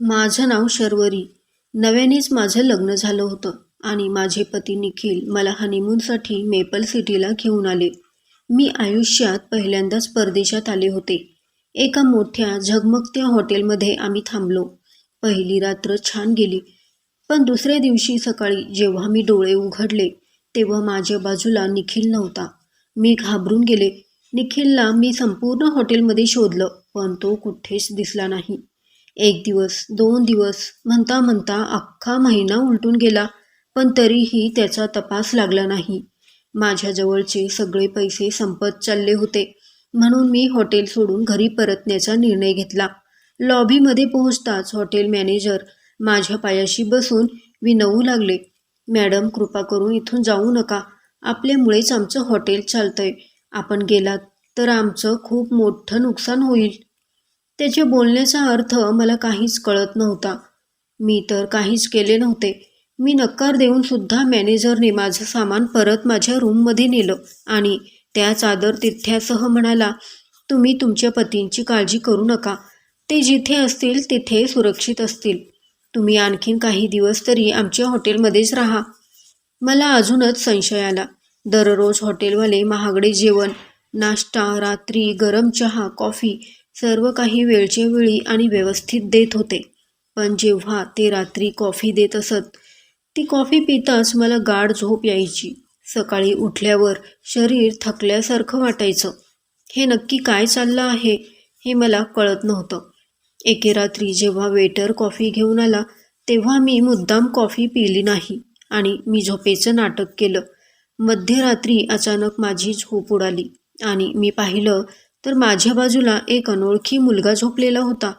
माझं नाव शर्वरी. नव्यानेच माझं लग्न झालं होतं आणि माझे पती निखिल मला हनीमूनसाठी मेपल सिटीला घेऊन आले. मी आयुष्यात पहिल्यांदाच परदेशात आले होते. एका मोठ्या झगमगत्या हॉटेलमध्ये आम्ही थांबलो. पहिली रात्र छान गेली पण दुसऱ्या दिवशी सकाळी जेव्हा मी डोळे उघडले तेव्हा माझ्या बाजूला निखिल नव्हता. मी घाबरून गेले. निखिलला मी संपूर्ण हॉटेलमध्ये शोधलं पण तो कुठेच दिसला नाही. एक दिवस दोन दिवस म्हणता म्हणता अख्खा महिना उलटून गेला पण तरीही त्याचा तपास लागला नाही. माझ्याजवळचे सगळे पैसे संपत चालले होते म्हणून मी हॉटेल सोडून घरी परतण्याचा निर्णय घेतला. लॉबीमध्ये पोहोचताच हॉटेल मॅनेजर माझ्या पायाशी बसून विनवू लागले मॅडम कृपा करून इथून जाऊ नका. आपल्यामुळेच आमचं हॉटेल चालतंय. आपण गेलात तर आमचं खूप मोठं नुकसान होईल. त्याच्या बोलण्याचा अर्थ मला काहीच कळत नव्हता. मी तर काहीच केले नव्हते. मी नकार देऊन सुद्धा मॅनेजरने माझं सामान परत माझ्या रूममध्ये नेलं आणि त्या चादर तिथ्यासह म्हणाला तुम्ही तुमच्या पतींची काळजी करू नका. ते जिथे असतील तिथे सुरक्षित असतील. तुम्ही आणखीन काही दिवस तरी आमच्या हॉटेलमध्येच राहा. मला अजूनच संशय आला. दररोज हॉटेलवाले महागडे जेवण नाश्ता रात्री गरम चहा कॉफी सर्व काही वेळच्या वेळी आणि व्यवस्थित देत होते. पण जेव्हा ते रात्री कॉफी देत असत ती कॉफी पिताच मला गाढ झोप यायची. सकाळी उठल्यावर शरीर थकल्यासारखं वाटायचं. हे नक्की काय चाललं आहे हे मला कळत नव्हतं. एके रात्री जेव्हा वेटर कॉफी घेऊन आला तेव्हा मी मुद्दाम कॉफी पिली नाही आणि मी झोपेचं नाटक केलं. मध्यरात्री अचानक माझी झोप उडाली आणि मी पाहिलं तर माझ्या बाजूला एक अनोळखी मुलगा झोपलेला होता.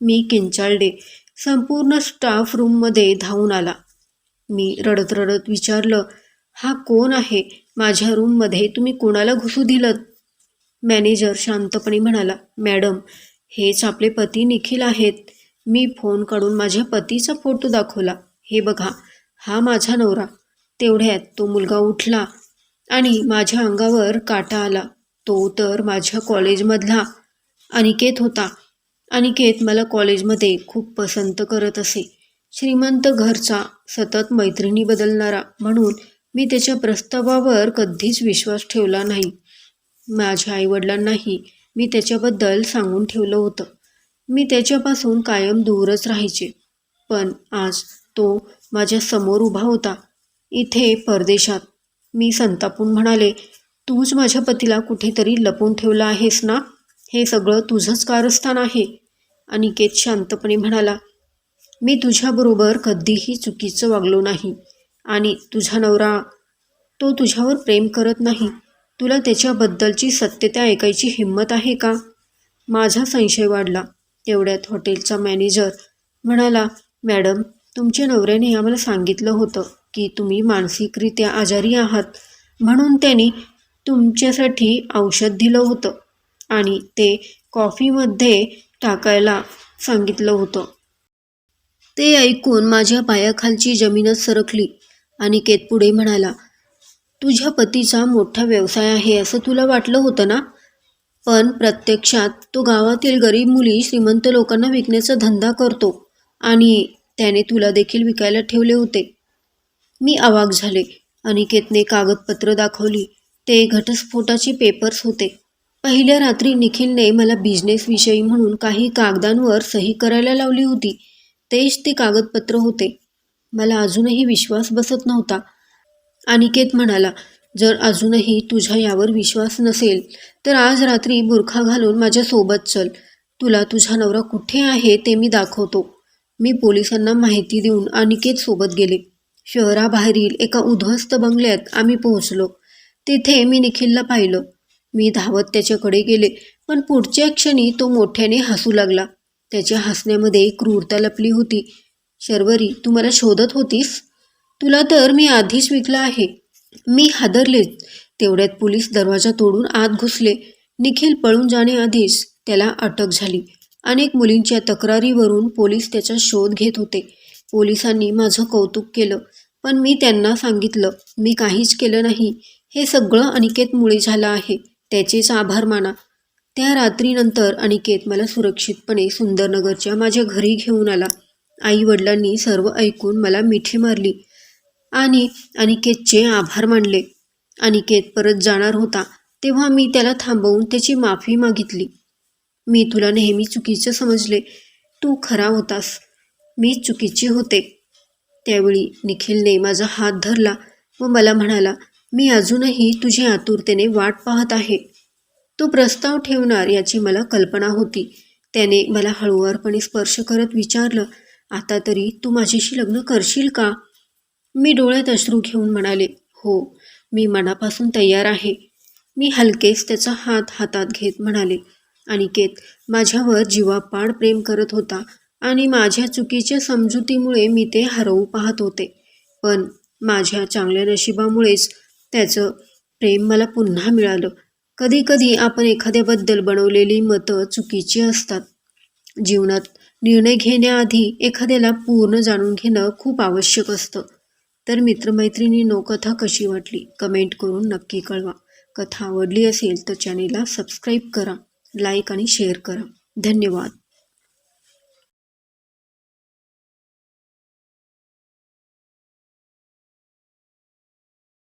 मी किंचाळडे संपूर्ण स्टाफ रूममध्ये धावून आला. मी रडत रडत विचारलं हा कोण आहे? माझ्या रूममध्ये तुम्ही कोणाला घुसू दिलं मॅनेजर शांतपणे म्हणाला मॅडम हेच आपले पती निखिल आहेत. मी फोन काढून माझ्या पतीचा फोटो दाखवला. हे बघा हा माझा नवरा. तेवढ्यात तो मुलगा उठला आणि माझ्या अंगावर काटा आला. तो तर माझ्या कॉलेजमधला अनिकेत होता. अनिकेत मला कॉलेजमध्ये खूप पसंत करत असे. श्रीमंत घरचा सतत मैत्रिणी बदलणारा म्हणून मी त्याच्या प्रस्तावावर कधीच विश्वास ठेवला नाही. माझ्या आईवडिलांनाही मी त्याच्याबद्दल सांगून ठेवलं होतं. मी त्याच्यापासून कायम दूरच राहायचे. पण आज तो माझ्यासमोर उभा होता. इथे परदेशात. मी संतापून म्हणाले तूच माझ्या पतीला कुठेतरी लपून ठेवलं आहेस ना? हे सगळं तुझंच कारस्थान आहे. अनिकेत शांतपणे म्हणाला मी तुझ्याबरोबर कधीही चुकीचं वागलो नाही आणि तुझा नवरा तो तुझ्यावर प्रेम करत नाही. तुला त्याच्याबद्दलची सत्यता ऐकायची हिंमत आहे का? माझा संशय वाढला तेवढ्यात हॉटेलचा मॅनेजर म्हणाला मॅडम तुमच्या नवऱ्याने आम्हाला सांगितलं होतं की तुम्ही मानसिकरित्या आजारी आहात. म्हणून त्यांनी तुमच्यासाठी औषध दिलं होतं आणि ते कॉफीमध्ये टाकायला सांगितलं होतं. ते ऐकून माझ्या पायाखालची जमीनच सरकली अनिकेत पुढे म्हणाला तुझ्या पतीचा मोठा व्यवसाय आहे असं तुला वाटलं होतं ना? पण प्रत्यक्षात तो गावातील गरीब मुली श्रीमंत लोकांना विकण्याचा धंदा करतो आणि त्याने तुला देखील विकायला ठेवले होते. मी अवाक झाले अनिकेतने कागदपत्र दाखवली. ते घटस्फोटाचे पेपर्स होते. पहिल्या रात्री निखिलने मला बिझनेसविषयी म्हणून काही कागदांवर सही करायला लावली होती. तेच ते कागदपत्र होते. मला अजूनही विश्वास बसत नव्हता. अनिकेत म्हणाला जर अजूनही तुझ्या यावर विश्वास नसेल तर आज रात्री बुरखा घालून माझ्यासोबत चल. तुला तुझा नवरा कुठे आहे ते मी दाखवतो. मी पोलिसांना माहिती देऊन अनिकेत सोबत गेले. शहराबाहेरील एका उद्ध्वस्त बंगल्यात आम्ही पोहोचलो. तिथे मी निखिलला पाहिलं. मी धावत त्याच्याकडे गेले पण पुढच्या क्षणी तो मोठ्याने हसू लागला. त्याच्या हसण्यामध्ये क्रूरता लपली होती. शर्वरी तू मला शोधत होतीस? तुला तर मी आधीच विकला आहे. मी हादरलेच तेवढ्यात पोलीस दरवाजा तोडून आत घुसले. निखिल पळून जाण्याआधीच त्याला अटक झाली. अनेक मुलींच्या तक्रारीवरून पोलीस त्याचा शोध घेत होते. पोलिसांनी माझं कौतुक केलं पण मी त्यांना सांगितलं मी काहीच केलं नाही. हे सगळं अनिकेतमुळे झालं आहे. त्याचेच आभार माना. त्या रात्रीनंतर अनिकेत मला सुरक्षितपणे सुंदरनगरच्या माझ्या घरी घेऊन आला. आई वडिलांनी सर्व ऐकून मला मिठी मारली आणि अनिकेतचे आभार मानले. अनिकेत परत जाणार होता तेव्हा मी त्याला थांबवून त्याची माफी मागितली. मी तुला नेहमी चुकीचं समजले. तू खरा होतास. मी चुकीची होते. त्यावेळी निखिलने माझा हात धरला व मला म्हणाला मी अजूनही तुझी आतुरतेने वाट पाहत आहे. तू प्रस्ताव ठेवणार याची मला कल्पना होती. त्याने मला हळुवारपणे स्पर्श करत विचारलं आता तरी तू माझ्याशी लग्न करशील का? मी डोळ्यात अश्रू घेऊन म्हणाले हो मी मनापासून तयार आहे. मी हलकेच त्याचा हात हातात घेत म्हणाले अनिकेत माझ्यावर जीवापाड प्रेम करत होता आणि माझ्या चुकीच्या समजुतीमुळे मी ते हरवू पाहत होते. पण माझ्या चांगल्या नशिबामुळेच त्याचं प्रेम मला पुन्हा मिळालं. कधीकधी आपण एखाद्याबद्दल बनवलेली मतं चुकीची असतात. जीवनात निर्णय घेण्याआधी एखाद्याला पूर्ण जाणून घेणं खूप आवश्यक असतं. तर मित्रमैत्रिणींनो कथा कशी वाटली? कमेंट करून नक्की कळवा. कथा आवडली असेल तर चॅनेलला सबस्क्राईब करा लाईक आणि शेअर करा. धन्यवाद.